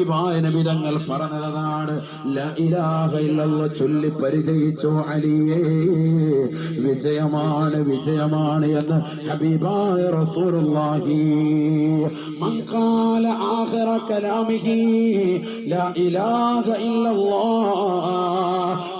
നബിതങ്ങൾ പറഞ്ഞതാണ് ചൊല്ലി പരിചയിച്ചോ അലിയേ. വിജയമാണ് വിജയമാണ് എന്ന് ഹബീബായ റസൂലുള്ളാഹി. മൻ ഖാല ആഖിറ കലാമിഹി ലാ ഇലാഹ ഇല്ലല്ലാഹ്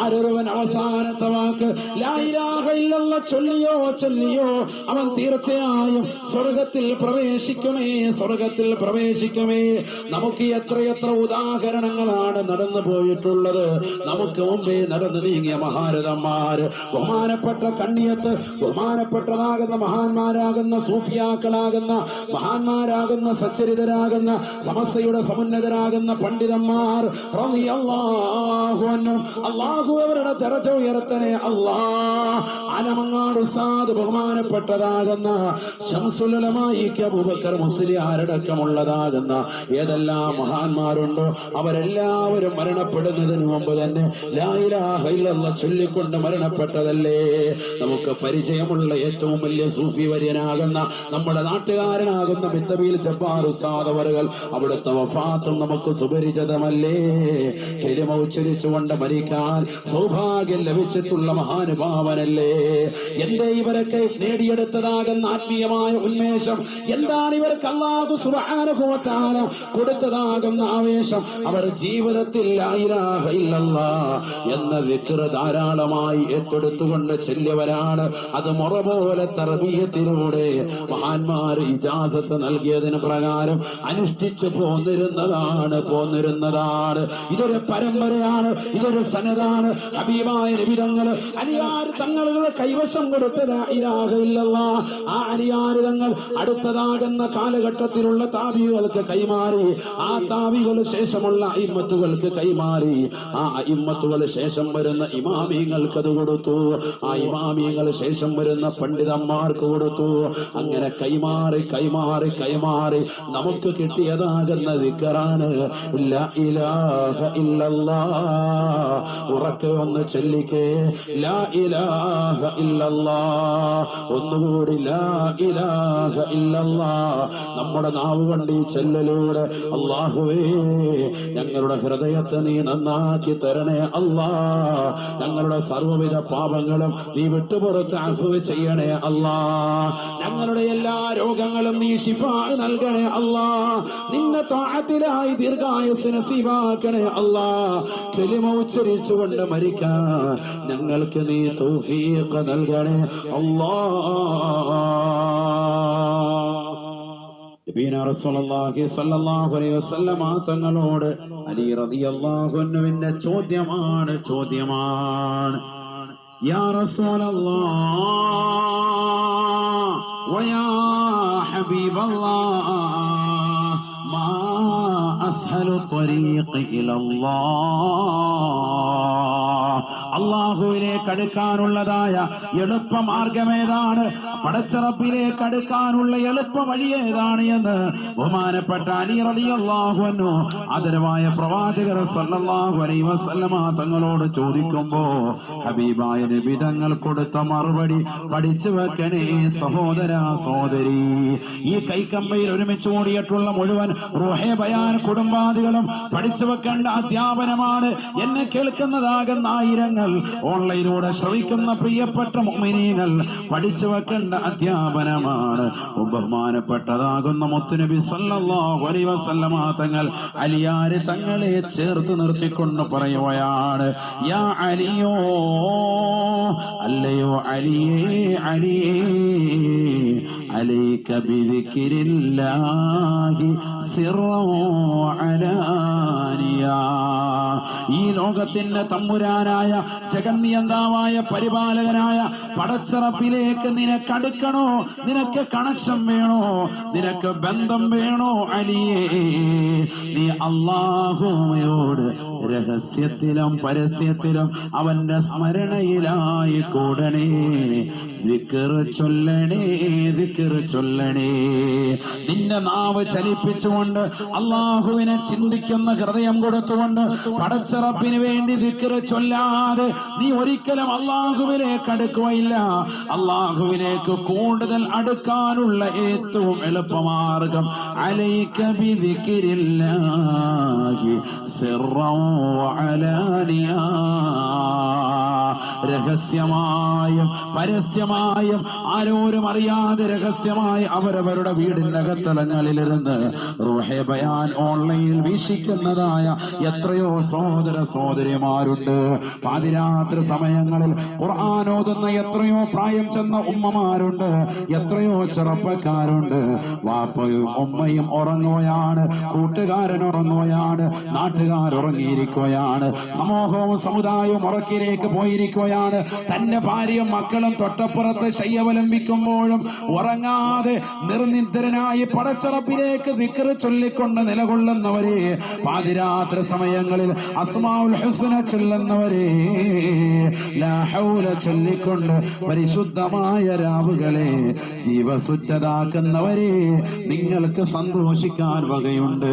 ആരൊരുവൻ അവസാനത്തെ വാക്ക് ലാ ഇലാഹ ഇല്ലല്ലാഹ് ചൊല്ലിയോ ചൊല്ലിയോ. അവൻ തീർച്ചയായും സ്വർഗത്തിൽ പ്രവേശിക്കുമേ സ്വർഗത്തിൽ പ്രവേശിക്കുമേ. നമുക്ക് എത്രയെത്ര ഉദാഹരണങ്ങളാണ് നടന്നു പോയിട്ടുള്ളത്. നമുക്ക് മുമ്പേ നടന്നു നീങ്ങിയ മഹാരഥന്മാര് ബഹുമാനപ്പെട്ട കണ്ണിയത്ത് ബഹുമാനപ്പെട്ടതാകുന്ന മഹാന്മാരാകുന്ന സൂഫിയാക്കളാകുന്ന മഹാന്മാരാകുന്ന സച്ചരിതരാകുന്ന സമസ്തയുടെ സമുന്നതരാകുന്ന പണ്ഡിതന്മാർ അൻഹും. അള്ളാഹു അവരുടെ ദറജ ഉയർത്തനെ അള്ളാ അനമങ്ങാട് ഉസ്താദ് ബഹുമാനപ്പെട്ടതാകുന്ന ശംസുലമായി അബൂബക്കർ മുസ്ലിയാരടക്കമുള്ളതാകുന്ന ഏതെല്ലാം മഹാന്മാരുണ്ടോ അവരെല്ലാവരും മരണപ്പെടുന്നതിന് മുമ്പ് തന്നെ ലാ ഇലാഹ ഇല്ലല്ലാഹ് ചൊല്ലിക്കൊണ്ട് മരണപ്പെട്ടതല്ലേ നമുക്ക് പരിചയമുള്ള ഏറ്റവും വലിയ സൂഫി വര്യനാകുന്ന നമ്മുടെ നാട്ടുകാരനാകുന്ന മിത്തബിയിൽ ജബ്ബാർ ഉസ്താദ് അവറുകൾ അവിടുത്തെ വഫാത്തും നമുക്ക് സുപരിചിതമല്ലേ കെലിമ ഉച്ചരിച്ചുകൊണ്ട് മരിക്കാൻ സൗഭാഗ്യം ലഭിച്ചിട്ടുള്ള മഹാനുഭാവനല്ലേ? എന്റെ ഇവരൊക്കെ നേടിയെടുത്തതാകുന്ന ആത്മീയമായ ഉന്മേഷം എന്താണ് ഇവർക്ക് അള്ളാഹു തആല കൊടുത്തതാകുന്ന ആവേശം? അവർ ജീവിതത്തിൽ എന്ന വിക്ര ധാരാളമായി ഏറ്റെടുത്തുകൊണ്ട് ചെല്ലിയവരാണ്. അത് മുറ പോലെ തർബീയത്തിലൂടെ മഹാന്മാർ ഇജാസത്ത് നൽകിയതിന് പ്രകാരം അനുഷ്ഠിച്ചു പോന്നിരുന്നതാണ് പോന്നിരുന്നതാണ് ഇതൊരു പരമ്പരയാണ് ഇതൊരു സനതാണ്. ഹബീബായ നിബിതങ്ങൾ അലിയാർ തങ്ങളുടെ കൈവശം കൊടുത്ത ലാ ഇലാഹ ആ അലിയാർ തങ്ങൾ അടുത്തതാകുന്ന കാലഘട്ടത്തിലുള്ള താപികൾക്ക് കൈമാറി ആ താപികൾ ശേഷമുള്ള ഇമ്മത്തുകൾക്ക് കൈമാറി. ആ ഇമ്മത്തുകൾ ശേഷം വരുന്ന ഇമാമിങ്ങൾക്ക് അത് കൊടുത്തു. ആ ഇമാമിങ്ങൾ ശേഷം വരുന്ന പണ്ഡിതന്മാർക്ക് കൊടുത്തു. അങ്ങനെ കൈമാറി കൈമാറി കൈമാറി നമുക്ക് കിട്ടിയതാകുന്ന വിക്കറാണ് ലാ ഇലാഹ ഇല്ലല്ലാ ഉറക്കെ ഒന്ന് ചൊല്ലിക്കേ. ലാ ഇലാഹ ഇല്ലല്ലാ ഒന്നുകൂടി ലാ ഇലാഹ ഇല്ലല്ലാ നമ്മുടെ നാവ് കണ്ടി ചെല്ലലൂടെ അള്ളാഹുവേ ഞങ്ങളുടെ ഹൃദയത്തെ നീ നന്നാക്കി തരണേ അല്ലാ. ഞങ്ങളുടെ സർവവിധ പാപങ്ങളും നീ വിട്ടുപുറത്ത് അനുഭവ ചെയ്യണേ അല്ലാ. ഞങ്ങളുടെ എല്ലാ രോഗങ്ങളും നീ ശിഫാ നൽകണേ അല്ലാ. നിന്നെ താഴത്തിലായി ദീർഘായുസ് നസീബാക്കണേ അല്ലാ. കെലിമ ഉച്ചരിച്ചുകൊണ്ട് മരിക്കാൻ ഞങ്ങൾക്ക് നീ തൗഫീഖ് നൽകണേ അല്ലാ. തങ്ങളോട് അലി റളിയല്ലാഹു അൻഹുവിന്റെ ചോദ്യമാണ് ചോദ്യമാണ്. യാ വയാ ഹബീബല്ലാ മാ أسهل الطريق إلى الله. അള്ളാഹുവിലേക്ക് അടുക്കാനുള്ളതായ എളുപ്പമാർഗമേതാണ് പടച്ചറപ്പിലേക്ക് അടുക്കാനുള്ള എളുപ്പ വഴി ഏതാണ് എന്ന് ബഹുമാനപ്പെട്ട അലി റളിയല്ലാഹു അൻഹു ആദരവായ പ്രവാചകർ സല്ലല്ലാഹു അലൈഹി വസല്ലമ തങ്ങളോട് ചോദിക്കുമ്പോ ഹബീബായ നബി തങ്ങൾ കൊടുത്ത മറുപടി പഠിച്ചു വെക്കണേ സഹോദര സഹോദരി. ഈ കൈക്കമ്പയിൽ ഒരുമിച്ച് കൂടിയിട്ടുള്ള മുഴുവൻ റുഹേ ബയാൻ കുടുംബാദികളും പഠിച്ചു വെക്കേണ്ട അധ്യാപനമാണ് എന്നെ കേൾക്കുന്നതാകുന്ന ആയിരങ്ങൾ. ഓൺലൈനിലൂടെ ശ്രവിക്കുന്ന പ്രിയപ്പെട്ട മുഅ്മിനീങ്ങൾ പഠിച്ചു വെക്കേണ്ട അധ്യാപനമാണ്. ബഹുമാനപ്പെട്ടതാകുന്ന മുത്തുനബി സല്ലല്ലാഹു അലൈഹി വസല്ലമ തങ്ങൾ അലിയാര് തങ്ങളെ ചേർത്ത് നിർത്തിക്കൊണ്ട് പറയുകയാണ് യാ അലിയോ അല്ലയോ അലിയേ അലിയേ عليك بذكر الله سرا وعلانيا ഈ ലോകത്തിന്റെ തമ്പുരാനായ ജഗന്നിയന്താവായ പരിപാലകനായ പടച്ചറപ്പിലേക്ക് നിനക്കടുക്കണോ നിനക്ക് കണക്ഷൻ വേണോ നിനക്ക് ബന്ധം വേണോ അലിയേ നീ അള്ളാഹുമയോട് രഹസ്യത്തിലും പരസ്യത്തിലും അവന്റെ സ്മരണയിലായി കൂടണേ. വിക്കറ് ചൊല്ലണേ വിക്കറ് ചൊല്ലണേ. നിന്റെ നാവ് ചലിപ്പിച്ചുകൊണ്ട് അള്ളാഹുവിനെ ചിന്തിക്കുന്ന ഹൃദയം കൊടുത്തുകൊണ്ട് പടച്ചറപ്പിന് വേണ്ടി വിക്കറ് ചൊല്ലാതെ നീ ഒരിക്കലും അള്ളാഹുവിലേക്ക് അടുക്കുകയില്ല. അള്ളാഹുവിലേക്ക് കൂടുതൽ അടുക്കാനുള്ള ഏറ്റവും എളുപ്പമാർഗം അലൈക ബിദിക്രില്ലാഹി സിർറൻ രഹസ്യമായും പരസ്യമായും ആരോരും അറിയാതെ രഹസ്യമായി അവരവരുടെ വീടിന്റെ അകത്തലങ്ങളിലിരുന്ന് ബയാൻ ഓൺലൈനിൽ വീക്ഷിക്കുന്നതായ എത്രയോ സഹോദര സഹോദരിമാരുണ്ട്. പാതിരാത്രി സമയങ്ങളിൽ ഖുർആൻ ഓതുന്ന എത്രയോ പ്രായം ചെന്ന ഉമ്മമാരുണ്ട് എത്രയോ ചെറുപ്പക്കാരുണ്ട്. വാപ്പയും ഉമ്മയും ഉറങ്ങുകയാണ് കൂട്ടുകാരൻ ഉറങ്ങുകയാണ് നാട്ടുകാർ ഉറങ്ങിയിരിക്കുകയാണ് സമൂഹവും സമുദായവും ഉറക്കിലേക്ക് പോയിരിക്കുകയാണ്. തന്റെ ഭാര്യയും മക്കളും തൊട്ടപ്പുറത്ത് ശയ്യവലംബിക്കുമ്പോഴും ഉറങ്ങാതെ നിർനിദ്രനായി പടച്ചറപ്പിലേക്ക് വിക്ര ചൊല്ലിക്കൊണ്ട് നിലകൊള്ളുന്നവരെ പാതിരാത്ര സമയങ്ങളിൽ അസ്മാഉൽ ഹുസ്ന ചൊല്ലുന്നവരെ ലാ ഹൗല ചൊല്ലിക്കൊണ്ട് പരിശുദ്ധമായ രാവുകളെ ജീവസുറ്റതാക്കുന്നവരെ നിങ്ങൾക്ക് സന്തോഷിക്കാൻ വകയുണ്ട്.